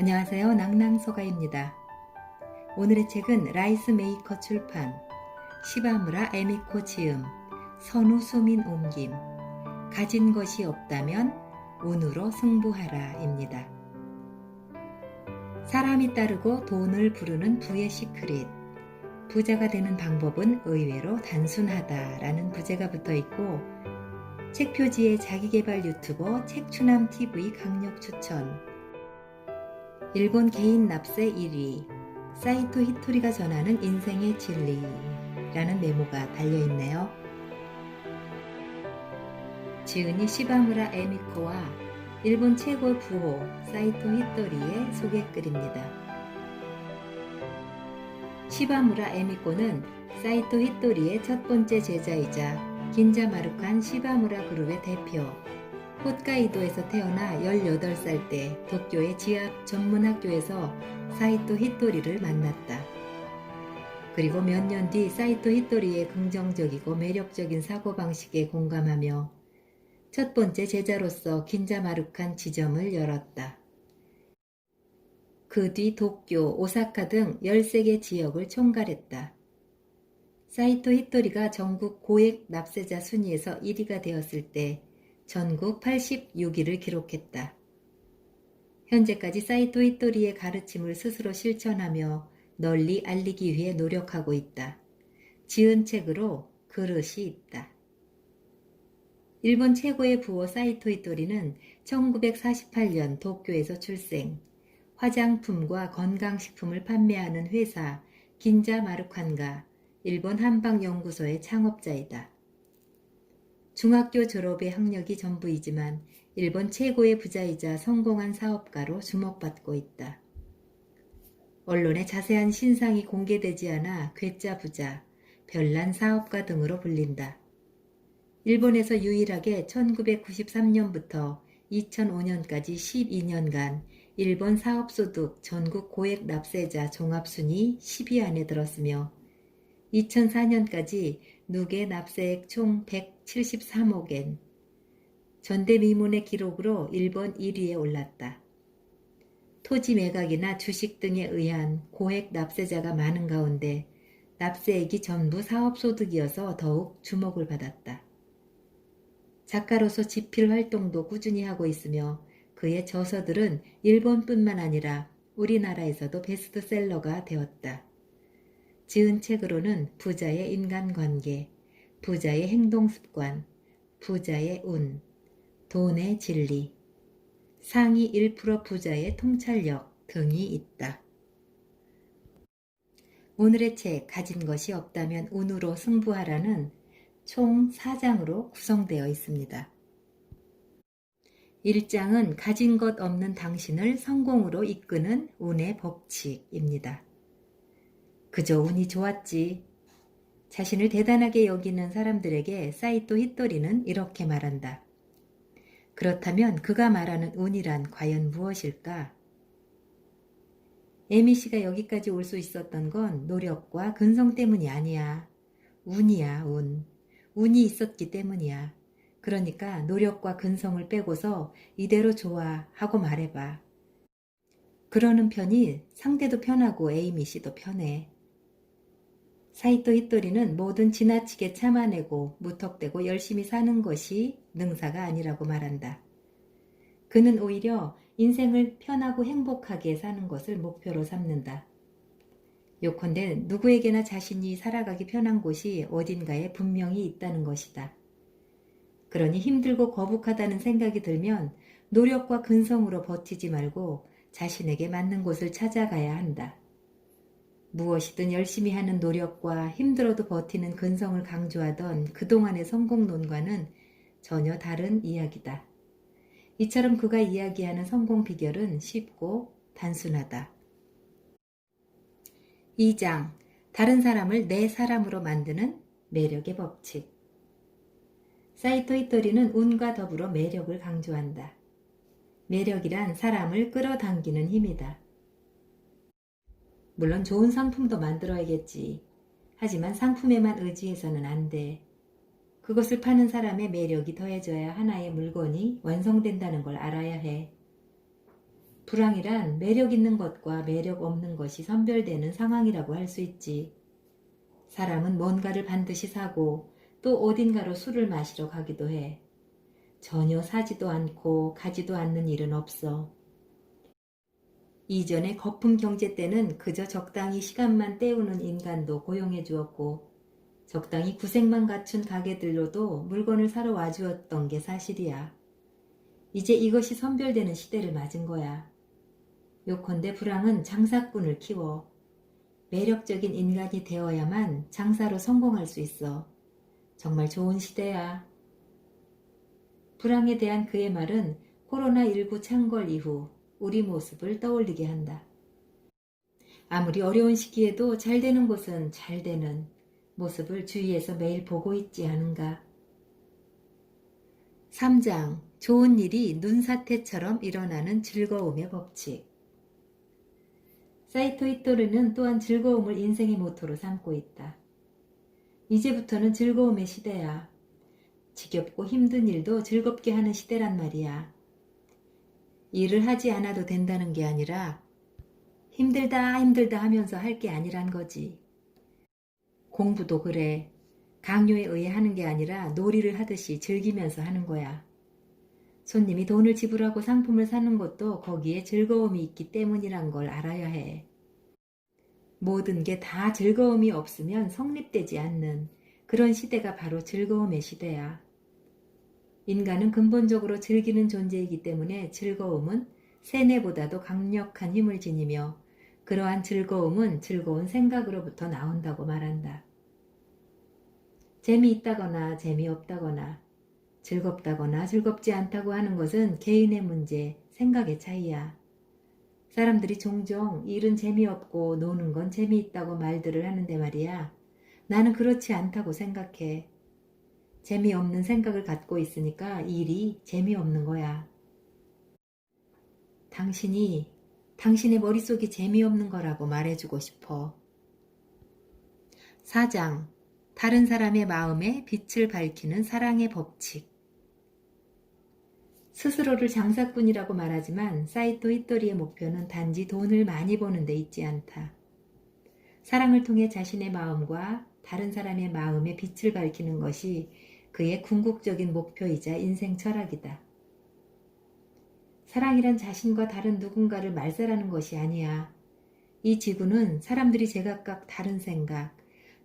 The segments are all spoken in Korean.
안녕하세요. 낭낭소가입니다. 오늘의 책은 라이스 메이커 출판, 시바무라 에미코 지음, 선우 수민 옮김, 가진 것이 없다면 운으로 승부하라입니다. 사람이 따르고 돈을 부르는 부의 시크릿. 부자가 되는 방법은 의외로 단순하다라는 부제가 붙어 있고, 책 표지에 자기개발 유튜버 책추남 TV 강력 추천. 일본 개인 납세 1위. 사이토 히토리가 전하는 인생의 진리라는 메모가 달려 있네요. 지은이 시바무라 에미코와 일본 최고 부호 사이토 히토리의 소개글입니다. 시바무라 에미코는 사이토 히토리의 첫 번째 제자이자 긴자 마루칸 시바무라 그룹의 대표. 홋카이도에서 태어나 18살 때 도쿄의 지압 전문학교에서 사이토 히토리를 만났다. 그리고 몇 년 뒤 사이토 히토리의 긍정적이고 매력적인 사고방식에 공감하며 첫 번째 제자로서 긴자마루칸 지점을 열었다. 그 뒤 도쿄, 오사카 등 13개 지역을 총괄했다. 사이토 히토리가 전국 고액 납세자 순위에서 1위가 되었을 때 전국 86위를 기록했다. 현재까지 사이토 히토리의 가르침을 스스로 실천하며 널리 알리기 위해 노력하고 있다. 지은 책으로 그릇이 있다. 일본 최고의 부호 사이토 히토리는 1948년 도쿄에서 출생, 화장품과 건강식품을 판매하는 회사 긴자 마루칸가 일본 한방연구소의 창업자이다. 중학교 졸업의 학력이 전부이지만 일본 최고의 부자이자 성공한 사업가로 주목받고 있다. 언론에 자세한 신상이 공개되지 않아 괴짜 부자, 별난 사업가 등으로 불린다. 일본에서 유일하게 1993년부터 2005년까지 12년간 일본 사업소득 전국 고액 납세자 종합순위 10위 안에 들었으며 2004년까지 누계 납세액 총 173억엔, 전대미문의 기록으로 일본 1위에 올랐다. 토지 매각이나 주식 등에 의한 고액 납세자가 많은 가운데 납세액이 전부 사업소득이어서 더욱 주목을 받았다. 작가로서 집필 활동도 꾸준히 하고 있으며 그의 저서들은 일본뿐만 아니라 우리나라에서도 베스트셀러가 되었다. 지은 책으로는 부자의 인간관계, 부자의 행동습관, 부자의 운, 돈의 진리, 상위 1% 부자의 통찰력 등이 있다. 오늘의 책 가진 것이 없다면 운으로 승부하라는 총 4장으로 구성되어 있습니다. 1장은 가진 것 없는 당신을 성공으로 이끄는 운의 법칙입니다. 그저 운이 좋았지. 자신을 대단하게 여기는 사람들에게 사이토 히토리는 이렇게 말한다. 그렇다면 그가 말하는 운이란 과연 무엇일까? 에미 씨가 여기까지 올 수 있었던 건 노력과 근성 때문이 아니야. 운이야, 운. 운이 있었기 때문이야. 그러니까 노력과 근성을 빼고서 이대로 좋아 하고 말해봐. 그러는 편이 상대도 편하고 에이미 씨도 편해. 사이토 히토리는 뭐든 지나치게 참아내고 무턱대고 열심히 사는 것이 능사가 아니라고 말한다. 그는 오히려 인생을 편하고 행복하게 사는 것을 목표로 삼는다. 요컨대 누구에게나 자신이 살아가기 편한 곳이 어딘가에 분명히 있다는 것이다. 그러니 힘들고 거북하다는 생각이 들면 노력과 근성으로 버티지 말고 자신에게 맞는 곳을 찾아가야 한다. 무엇이든 열심히 하는 노력과 힘들어도 버티는 근성을 강조하던 그동안의 성공론과는 전혀 다른 이야기다. 이처럼 그가 이야기하는 성공 비결은 쉽고 단순하다. 2장 다른 사람을 내 사람으로 만드는 매력의 법칙 사이토 히토리는 운과 더불어 매력을 강조한다. 매력이란 사람을 끌어당기는 힘이다. 물론 좋은 상품도 만들어야겠지. 하지만 상품에만 의지해서는 안 돼. 그것을 파는 사람의 매력이 더해져야 하나의 물건이 완성된다는 걸 알아야 해. 불황이란 매력 있는 것과 매력 없는 것이 선별되는 상황이라고 할 수 있지. 사람은 뭔가를 반드시 사고 또 어딘가로 술을 마시러 가기도 해. 전혀 사지도 않고 가지도 않는 일은 없어. 이전에 거품 경제 때는 그저 적당히 시간만 때우는 인간도 고용해 주었고 적당히 구색만 갖춘 가게들로도 물건을 사러 와주었던 게 사실이야. 이제 이것이 선별되는 시대를 맞은 거야. 요컨대 불황은 장사꾼을 키워 매력적인 인간이 되어야만 장사로 성공할 수 있어. 정말 좋은 시대야. 불황에 대한 그의 말은 코로나19 창궐 이후 우리 모습을 떠올리게 한다. 아무리 어려운 시기에도 잘 되는 곳은 잘 되는 모습을 주위에서 매일 보고 있지 않은가. 3장 좋은 일이 눈사태처럼 일어나는 즐거움의 법칙 사이토 이토르는 또한 즐거움을 인생의 모토로 삼고 있다. 이제부터는 즐거움의 시대야. 지겹고 힘든 일도 즐겁게 하는 시대란 말이야. 일을 하지 않아도 된다는 게 아니라 힘들다 힘들다 하면서 할 게 아니란 거지. 공부도 그래. 강요에 의해 하는 게 아니라 놀이를 하듯이 즐기면서 하는 거야. 손님이 돈을 지불하고 상품을 사는 것도 거기에 즐거움이 있기 때문이란 걸 알아야 해. 모든 게 다 즐거움이 없으면 성립되지 않는 그런 시대가 바로 즐거움의 시대야. 인간은 근본적으로 즐기는 존재이기 때문에 즐거움은 세뇌보다도 강력한 힘을 지니며 그러한 즐거움은 즐거운 생각으로부터 나온다고 말한다. 재미있다거나 재미없다거나 즐겁다거나 즐겁지 않다고 하는 것은 개인의 문제, 생각의 차이야. 사람들이 종종 일은 재미없고 노는 건 재미있다고 말들을 하는데 말이야. 나는 그렇지 않다고 생각해. 재미없는 생각을 갖고 있으니까 일이 재미없는 거야. 당신이 당신의 머릿속이 재미없는 거라고 말해주고 싶어. 4장 다른 사람의 마음에 빛을 밝히는 사랑의 법칙 스스로를 장사꾼이라고 말하지만 사이토 히토리의 목표는 단지 돈을 많이 버는 데 있지 않다. 사랑을 통해 자신의 마음과 다른 사람의 마음에 빛을 밝히는 것이 그의 궁극적인 목표이자 인생 철학이다. 사랑이란 자신과 다른 누군가를 말살하는 것이 아니야. 이 지구는 사람들이 제각각 다른 생각,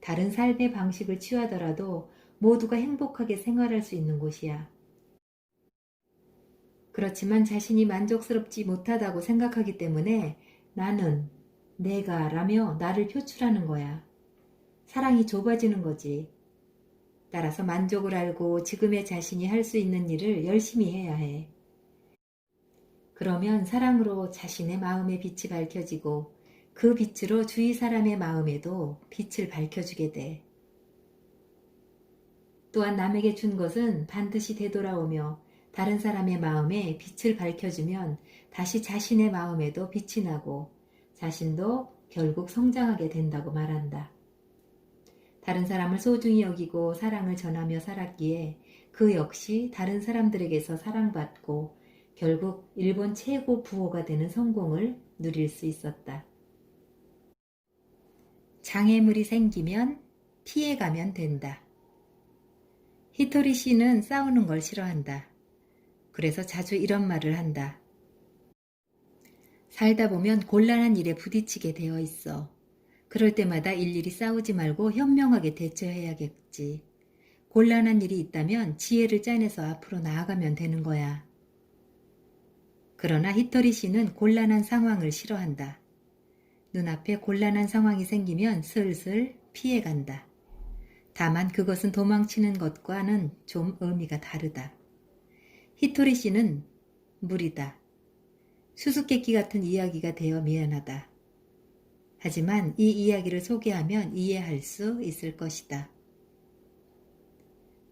다른 삶의 방식을 취하더라도 모두가 행복하게 생활할 수 있는 곳이야. 그렇지만 자신이 만족스럽지 못하다고 생각하기 때문에 나는 내가 라며 나를 표출하는 거야. 사랑이 좁아지는 거지. 따라서 만족을 알고 지금의 자신이 할 수 있는 일을 열심히 해야 해. 그러면 사랑으로 자신의 마음의 빛이 밝혀지고 그 빛으로 주위 사람의 마음에도 빛을 밝혀주게 돼. 또한 남에게 준 것은 반드시 되돌아오며 다른 사람의 마음에 빛을 밝혀주면 다시 자신의 마음에도 빛이 나고 자신도 결국 성장하게 된다고 말한다. 다른 사람을 소중히 여기고 사랑을 전하며 살았기에 그 역시 다른 사람들에게서 사랑받고 결국 일본 최고 부호가 되는 성공을 누릴 수 있었다. 장애물이 생기면 피해가면 된다. 히토리 씨는 싸우는 걸 싫어한다. 그래서 자주 이런 말을 한다. 살다 보면 곤란한 일에 부딪히게 되어 있어. 그럴 때마다 일일이 싸우지 말고 현명하게 대처해야겠지. 곤란한 일이 있다면 지혜를 짜내서 앞으로 나아가면 되는 거야. 그러나 히토리 씨는 곤란한 상황을 싫어한다. 눈앞에 곤란한 상황이 생기면 슬슬 피해간다. 다만 그것은 도망치는 것과는 좀 의미가 다르다. 히토리 씨는 무리다. 수수께끼 같은 이야기가 되어 미안하다. 하지만 이 이야기를 소개하면 이해할 수 있을 것이다.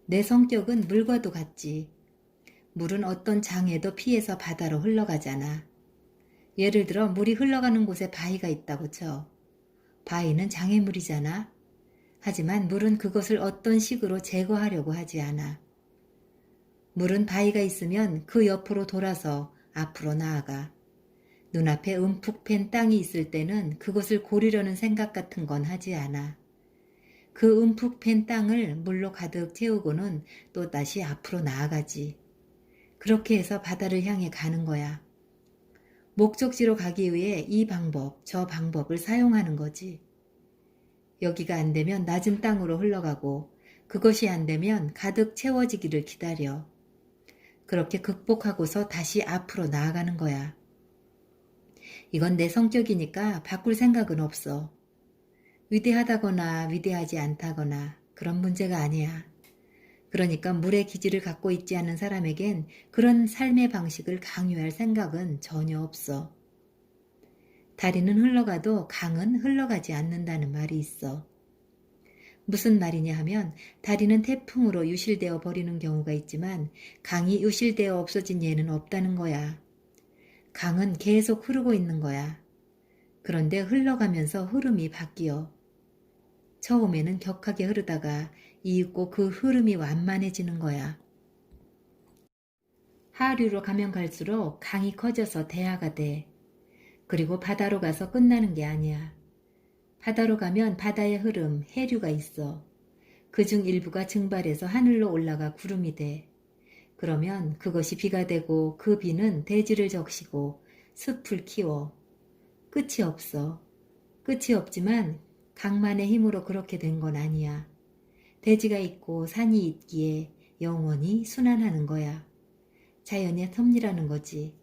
내 성격은 물과도 같지. 물은 어떤 장애도 피해서 바다로 흘러가잖아. 예를 들어 물이 흘러가는 곳에 바위가 있다고 쳐. 바위는 장애물이잖아. 하지만 물은 그것을 어떤 식으로 제거하려고 하지 않아. 물은 바위가 있으면 그 옆으로 돌아서 앞으로 나아가. 눈앞에 움푹 팬 땅이 있을 때는 그것을 고르려는 생각 같은 건 하지 않아. 그 움푹 팬 땅을 물로 가득 채우고는 또 다시 앞으로 나아가지. 그렇게 해서 바다를 향해 가는 거야. 목적지로 가기 위해 이 방법, 저 방법을 사용하는 거지. 여기가 안 되면 낮은 땅으로 흘러가고 그것이 안 되면 가득 채워지기를 기다려. 그렇게 극복하고서 다시 앞으로 나아가는 거야. 이건 내 성격이니까 바꿀 생각은 없어. 위대하다거나 위대하지 않다거나 그런 문제가 아니야. 그러니까 물의 기질을 갖고 있지 않은 사람에겐 그런 삶의 방식을 강요할 생각은 전혀 없어. 다리는 흘러가도 강은 흘러가지 않는다는 말이 있어. 무슨 말이냐 하면 다리는 태풍으로 유실되어 버리는 경우가 있지만 강이 유실되어 없어진 예는 없다는 거야. 강은 계속 흐르고 있는 거야. 그런데 흘러가면서 흐름이 바뀌어. 처음에는 격하게 흐르다가 이윽고 그 흐름이 완만해지는 거야. 하류로 가면 갈수록 강이 커져서 대하가 돼. 그리고 바다로 가서 끝나는 게 아니야. 바다로 가면 바다의 흐름, 해류가 있어. 그 중 일부가 증발해서 하늘로 올라가 구름이 돼. 그러면 그것이 비가 되고 그 비는 대지를 적시고 숲을 키워. 끝이 없어. 끝이 없지만 강만의 힘으로 그렇게 된 건 아니야. 대지가 있고 산이 있기에 영원히 순환하는 거야. 자연의 섭리라는 거지.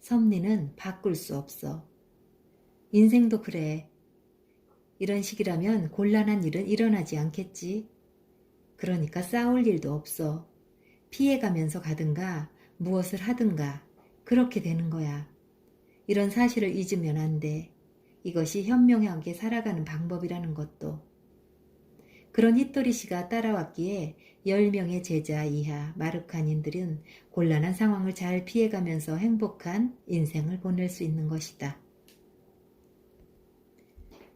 섭리는 바꿀 수 없어. 인생도 그래. 이런 식이라면 곤란한 일은 일어나지 않겠지. 그러니까 싸울 일도 없어. 피해가면서 가든가 무엇을 하든가 그렇게 되는 거야. 이런 사실을 잊으면 안 돼. 이것이 현명하게 살아가는 방법이라는 것도. 그런 히토리 씨가 따라왔기에 10명의 제자 이하 마르칸인들은 곤란한 상황을 잘 피해가면서 행복한 인생을 보낼 수 있는 것이다.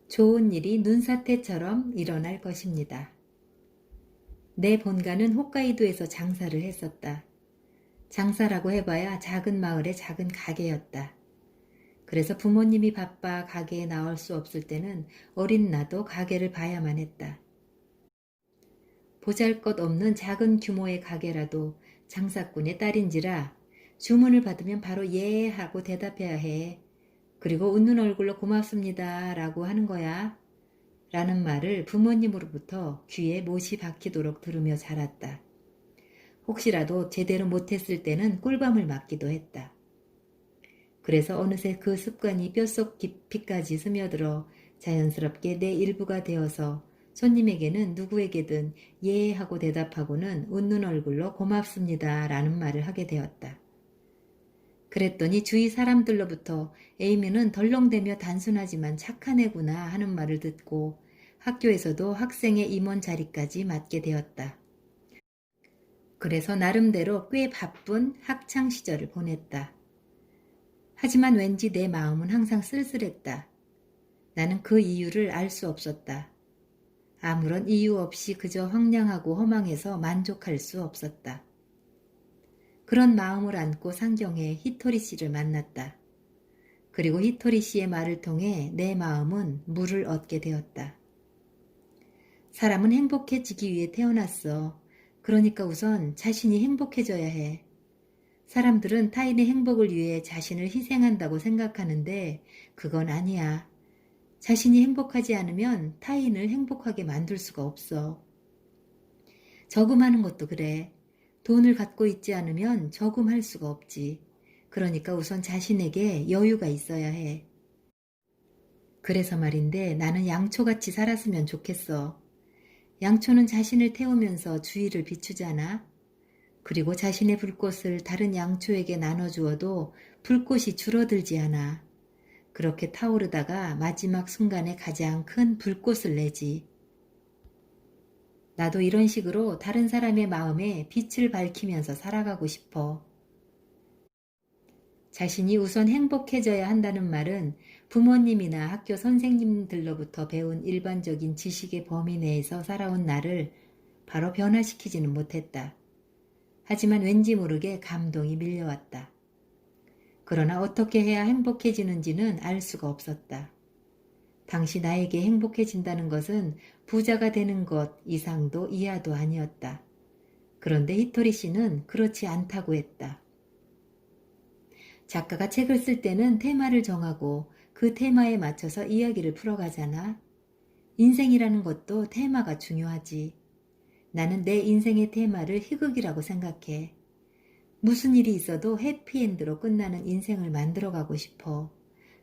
좋은 일이 눈사태처럼 일어날 것입니다. 내 본가는 홋카이도에서 장사를 했었다. 장사라고 해봐야 작은 마을의 작은 가게였다. 그래서 부모님이 바빠 가게에 나올 수 없을 때는 어린 나도 가게를 봐야만 했다. 보잘 것 없는 작은 규모의 가게라도 장사꾼의 딸인지라 주문을 받으면 바로 예 하고 대답해야 해. 그리고 웃는 얼굴로 고맙습니다 라고 하는 거야. 라는 말을 부모님으로부터 귀에 못이 박히도록 들으며 자랐다. 혹시라도 제대로 못했을 때는 꿀밤을 맞기도 했다. 그래서 어느새 그 습관이 뼛속 깊이까지 스며들어 자연스럽게 내 일부가 되어서 손님에게는 누구에게든 예 하고 대답하고는 웃는 얼굴로 고맙습니다 라는 말을 하게 되었다. 그랬더니 주위 사람들로부터 에이미는 덜렁대며 단순하지만 착한 애구나 하는 말을 듣고 학교에서도 학생의 임원 자리까지 맡게 되었다. 그래서 나름대로 꽤 바쁜 학창 시절을 보냈다. 하지만 왠지 내 마음은 항상 쓸쓸했다. 나는 그 이유를 알 수 없었다. 아무런 이유 없이 그저 황량하고 허망해서 만족할 수 없었다. 그런 마음을 안고 상경해 히토리 씨를 만났다. 그리고 히토리 씨의 말을 통해 내 마음은 물을 얻게 되었다. 사람은 행복해지기 위해 태어났어. 그러니까 우선 자신이 행복해져야 해. 사람들은 타인의 행복을 위해 자신을 희생한다고 생각하는데 그건 아니야. 자신이 행복하지 않으면 타인을 행복하게 만들 수가 없어. 저금하는 것도 그래. 돈을 갖고 있지 않으면 저금할 수가 없지. 그러니까 우선 자신에게 여유가 있어야 해. 그래서 말인데 나는 양초같이 살았으면 좋겠어. 양초는 자신을 태우면서 주위를 비추잖아. 그리고 자신의 불꽃을 다른 양초에게 나눠주어도 불꽃이 줄어들지 않아. 그렇게 타오르다가 마지막 순간에 가장 큰 불꽃을 내지. 나도 이런 식으로 다른 사람의 마음에 빛을 밝히면서 살아가고 싶어. 자신이 우선 행복해져야 한다는 말은 부모님이나 학교 선생님들로부터 배운 일반적인 지식의 범위 내에서 살아온 나를 바로 변화시키지는 못했다. 하지만 왠지 모르게 감동이 밀려왔다. 그러나 어떻게 해야 행복해지는지는 알 수가 없었다. 당시 나에게 행복해진다는 것은 부자가 되는 것 이상도 이하도 아니었다. 그런데 히토리 씨는 그렇지 않다고 했다. 작가가 책을 쓸 때는 테마를 정하고 그 테마에 맞춰서 이야기를 풀어가잖아. 인생이라는 것도 테마가 중요하지. 나는 내 인생의 테마를 희극이라고 생각해. 무슨 일이 있어도 해피엔드로 끝나는 인생을 만들어가고 싶어.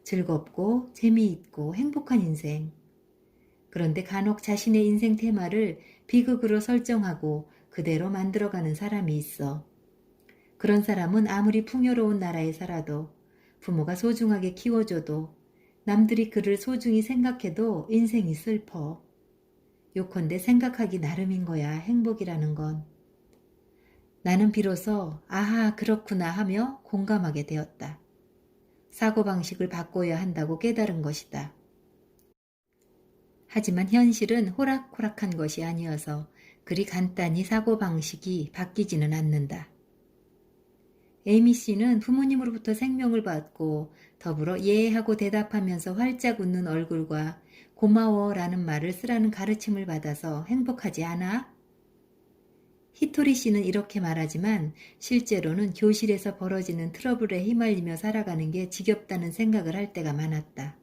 즐겁고 재미있고 행복한 인생. 그런데 간혹 자신의 인생 테마를 비극으로 설정하고 그대로 만들어가는 사람이 있어. 그런 사람은 아무리 풍요로운 나라에 살아도 부모가 소중하게 키워줘도 남들이 그를 소중히 생각해도 인생이 슬퍼. 요컨대 생각하기 나름인 거야, 행복이라는 건. 나는 비로소, 아하, 그렇구나 하며 공감하게 되었다. 사고방식을 바꿔야 한다고 깨달은 것이다. 하지만 현실은 호락호락한 것이 아니어서 그리 간단히 사고방식이 바뀌지는 않는다. 에이미 씨는 부모님으로부터 생명을 받고 더불어 예하고 대답하면서 활짝 웃는 얼굴과 고마워 라는 말을 쓰라는 가르침을 받아서 행복하지 않아? 히토리 씨는 이렇게 말하지만 실제로는 교실에서 벌어지는 트러블에 휘말리며 살아가는 게 지겹다는 생각을 할 때가 많았다.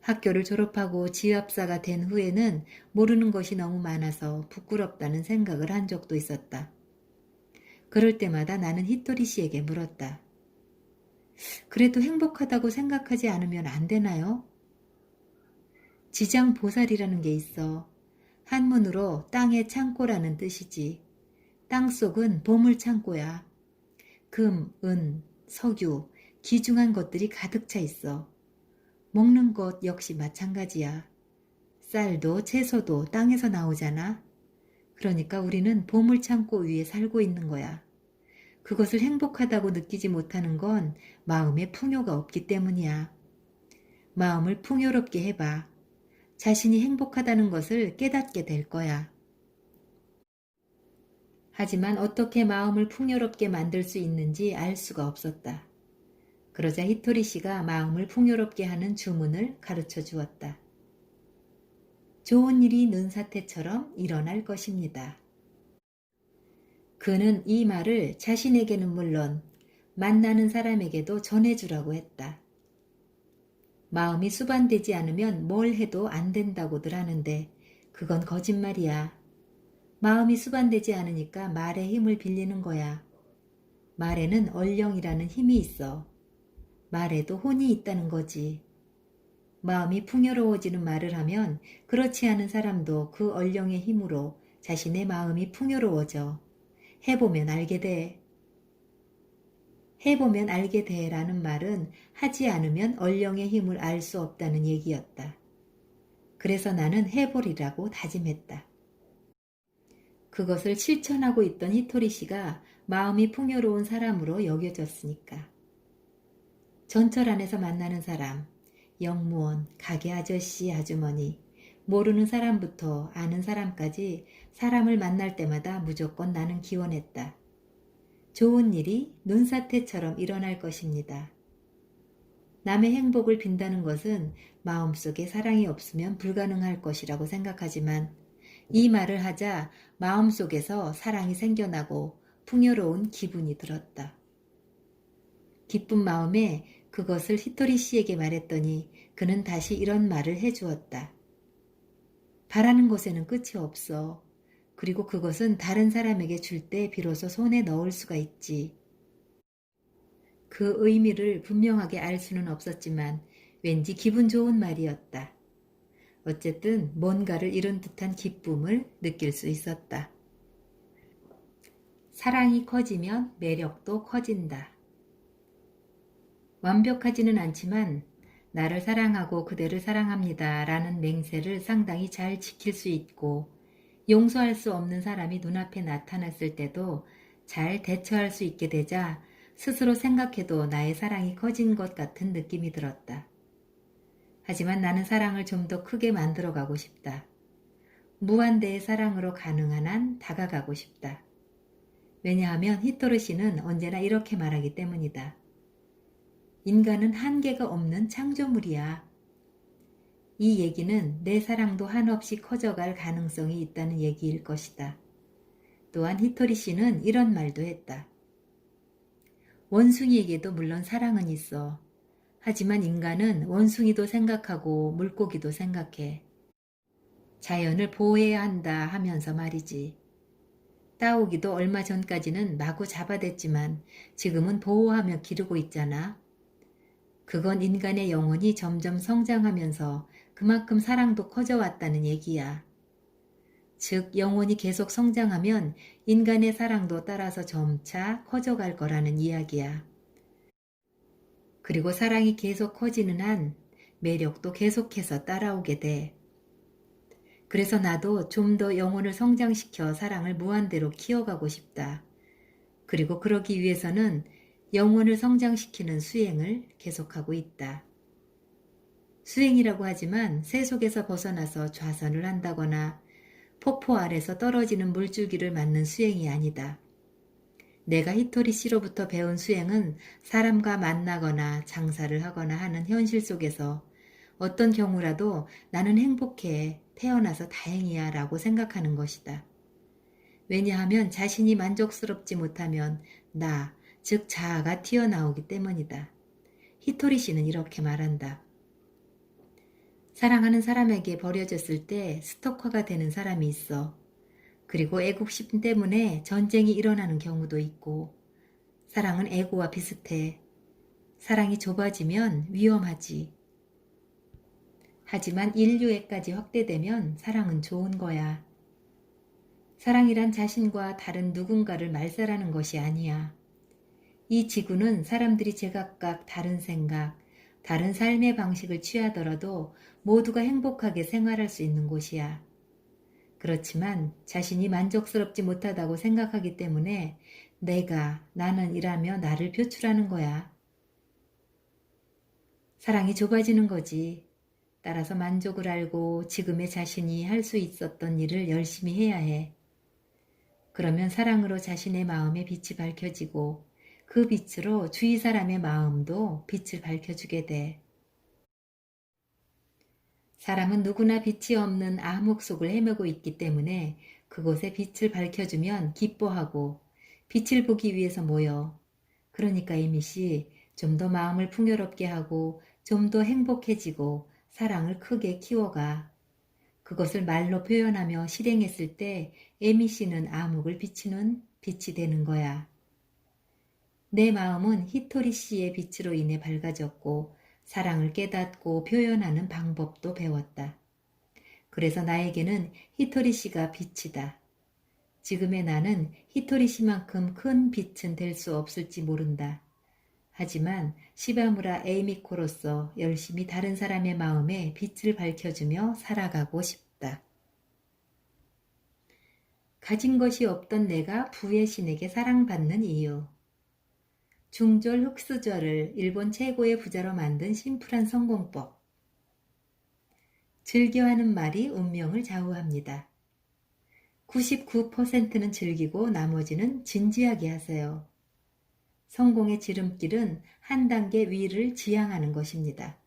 학교를 졸업하고 지압사가 된 후에는 모르는 것이 너무 많아서 부끄럽다는 생각을 한 적도 있었다. 그럴 때마다 나는 히토리 씨에게 물었다. 그래도 행복하다고 생각하지 않으면 안 되나요? 지장 보살이라는 게 있어. 한문으로 땅의 창고라는 뜻이지. 땅 속은 보물 창고야. 금, 은, 석유, 귀중한 것들이 가득 차 있어. 먹는 것 역시 마찬가지야. 쌀도 채소도 땅에서 나오잖아. 그러니까 우리는 보물 창고 위에 살고 있는 거야. 그것을 행복하다고 느끼지 못하는 건 마음에 풍요가 없기 때문이야. 마음을 풍요롭게 해봐. 자신이 행복하다는 것을 깨닫게 될 거야. 하지만 어떻게 마음을 풍요롭게 만들 수 있는지 알 수가 없었다. 그러자 히토리 씨가 마음을 풍요롭게 하는 주문을 가르쳐 주었다. 좋은 일이 눈사태처럼 일어날 것입니다. 그는 이 말을 자신에게는 물론 만나는 사람에게도 전해주라고 했다. 마음이 수반되지 않으면 뭘 해도 안 된다고들 하는데 그건 거짓말이야. 마음이 수반되지 않으니까 말의 힘을 빌리는 거야. 말에는 얼령이라는 힘이 있어. 말에도 혼이 있다는 거지. 마음이 풍요로워지는 말을 하면 그렇지 않은 사람도 그 얼령의 힘으로 자신의 마음이 풍요로워져. 해보면 알게 돼. 해보면 알게 돼 라는 말은 하지 않으면 얼령의 힘을 알 수 없다는 얘기였다. 그래서 나는 해보리라고 다짐했다. 그것을 실천하고 있던 히토리 씨가 마음이 풍요로운 사람으로 여겨졌으니까. 전철 안에서 만나는 사람, 영무원, 가게 아저씨, 아주머니, 모르는 사람부터 아는 사람까지 사람을 만날 때마다 무조건 나는 기원했다. 좋은 일이 눈사태처럼 일어날 것입니다. 남의 행복을 빈다는 것은 마음속에 사랑이 없으면 불가능할 것이라고 생각하지만 이 말을 하자 마음속에서 사랑이 생겨나고 풍요로운 기분이 들었다. 기쁜 마음에 그것을 히토리 씨에게 말했더니 그는 다시 이런 말을 해주었다. 바라는 것에는 끝이 없어. 그리고 그것은 다른 사람에게 줄 때 비로소 손에 넣을 수가 있지. 그 의미를 분명하게 알 수는 없었지만 왠지 기분 좋은 말이었다. 어쨌든 뭔가를 이룬 듯한 기쁨을 느낄 수 있었다. 사랑이 커지면 매력도 커진다. 완벽하지는 않지만 나를 사랑하고 그대를 사랑합니다 라는 맹세를 상당히 잘 지킬 수 있고 용서할 수 없는 사람이 눈앞에 나타났을 때도 잘 대처할 수 있게 되자 스스로 생각해도 나의 사랑이 커진 것 같은 느낌이 들었다. 하지만 나는 사랑을 좀 더 크게 만들어 가고 싶다. 무한대의 사랑으로 가능한 한 다가가고 싶다. 왜냐하면 히토르 씨는 언제나 이렇게 말하기 때문이다. 인간은 한계가 없는 창조물이야. 이 얘기는 내 사랑도 한없이 커져갈 가능성이 있다는 얘기일 것이다. 또한 히토리 씨는 이런 말도 했다. 원숭이에게도 물론 사랑은 있어. 하지만 인간은 원숭이도 생각하고 물고기도 생각해. 자연을 보호해야 한다 하면서 말이지. 따오기도 얼마 전까지는 마구 잡아댔지만 지금은 보호하며 기르고 있잖아. 그건 인간의 영혼이 점점 성장하면서 그만큼 사랑도 커져왔다는 얘기야. 즉, 영혼이 계속 성장하면 인간의 사랑도 따라서 점차 커져갈 거라는 이야기야. 그리고 사랑이 계속 커지는 한 매력도 계속해서 따라오게 돼. 그래서 나도 좀 더 영혼을 성장시켜 사랑을 무한대로 키워가고 싶다. 그리고 그러기 위해서는 영혼을 성장시키는 수행을 계속하고 있다. 수행이라고 하지만 새 속에서 벗어나서 좌선을 한다거나 폭포 아래서 떨어지는 물줄기를 맞는 수행이 아니다. 내가 히토리 씨로부터 배운 수행은 사람과 만나거나 장사를 하거나 하는 현실 속에서 어떤 경우라도 나는 행복해 태어나서 다행이야 라고 생각하는 것이다. 왜냐하면 자신이 만족스럽지 못하면 나, 즉 자아가 튀어나오기 때문이다. 히토리 씨는 이렇게 말한다. 사랑하는 사람에게 버려졌을 때 스토커가 되는 사람이 있어. 그리고 애국심 때문에 전쟁이 일어나는 경우도 있고, 사랑은 애고와 비슷해. 사랑이 좁아지면 위험하지. 하지만 인류애까지 확대되면 사랑은 좋은 거야. 사랑이란 자신과 다른 누군가를 말살하는 것이 아니야. 이 지구는 사람들이 제각각 다른 생각, 다른 삶의 방식을 취하더라도 모두가 행복하게 생활할 수 있는 곳이야. 그렇지만 자신이 만족스럽지 못하다고 생각하기 때문에 내가, 나는 이라며 나를 표출하는 거야. 사랑이 좁아지는 거지. 따라서 만족을 알고 지금의 자신이 할 수 있었던 일을 열심히 해야 해. 그러면 사랑으로 자신의 마음의 빛이 밝혀지고 그 빛으로 주위 사람의 마음도 빛을 밝혀주게 돼. 사람은 누구나 빛이 없는 암흑 속을 헤매고 있기 때문에 그곳에 빛을 밝혀주면 기뻐하고 빛을 보기 위해서 모여. 그러니까 이미 씨, 좀 더 마음을 풍요롭게 하고 좀 더 행복해지고 사랑을 크게 키워가. 그것을 말로 표현하며 실행했을 때 에미 씨는 암흑을 비치는 빛이 되는 거야. 내 마음은 히토리 씨의 빛으로 인해 밝아졌고 사랑을 깨닫고 표현하는 방법도 배웠다. 그래서 나에게는 히토리 씨가 빛이다. 지금의 나는 히토리 씨만큼 큰 빛은 될 수 없을지 모른다. 하지만 시바무라 에이미코로서 열심히 다른 사람의 마음에 빛을 밝혀주며 살아가고 싶다. 가진 것이 없던 내가 부의 신에게 사랑받는 이유. 중절 흑수저를 일본 최고의 부자로 만든 심플한 성공법. 즐겨하는 말이 운명을 좌우합니다. 99%는 즐기고 나머지는 진지하게 하세요. 성공의 지름길은 한 단계 위를 지향하는 것입니다.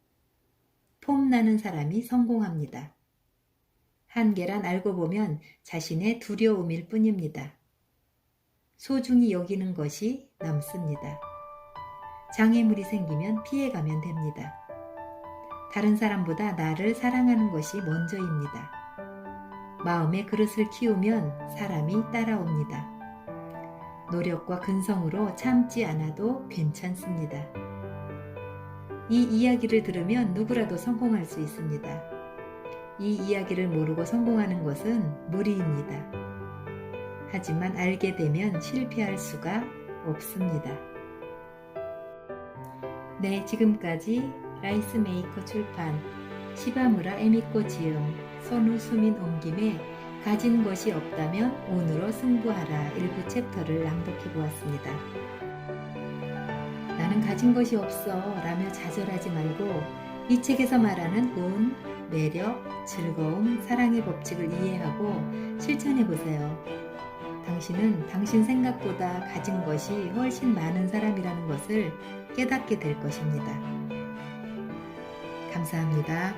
폼나는 사람이 성공합니다. 한계란 알고 보면 자신의 두려움일 뿐입니다. 소중히 여기는 것이 남습니다. 장애물이 생기면 피해가면 됩니다. 다른 사람보다 나를 사랑하는 것이 먼저입니다. 마음의 그릇을 키우면 사람이 따라옵니다. 노력과 근성으로 참지 않아도 괜찮습니다. 이 이야기를 들으면 누구라도 성공할 수 있습니다. 이 이야기를 모르고 성공하는 것은 무리입니다. 하지만 알게 되면 실패할 수가 없습니다. 네, 지금까지 라이스 메이커 출판 시바무라 에미코 지음 손우 수민 옮김에 가진 것이 없다면 오늘로 승부하라 일부 챕터를 낭독해 보았습니다. 나는 가진 것이 없어 라며 좌절하지 말고 이 책에서 말하는 운, 매력, 즐거움, 사랑의 법칙을 이해하고 실천해 보세요. 당신은 당신 생각보다 가진 것이 훨씬 많은 사람이라는 것을 깨닫게 될 것입니다. 감사합니다.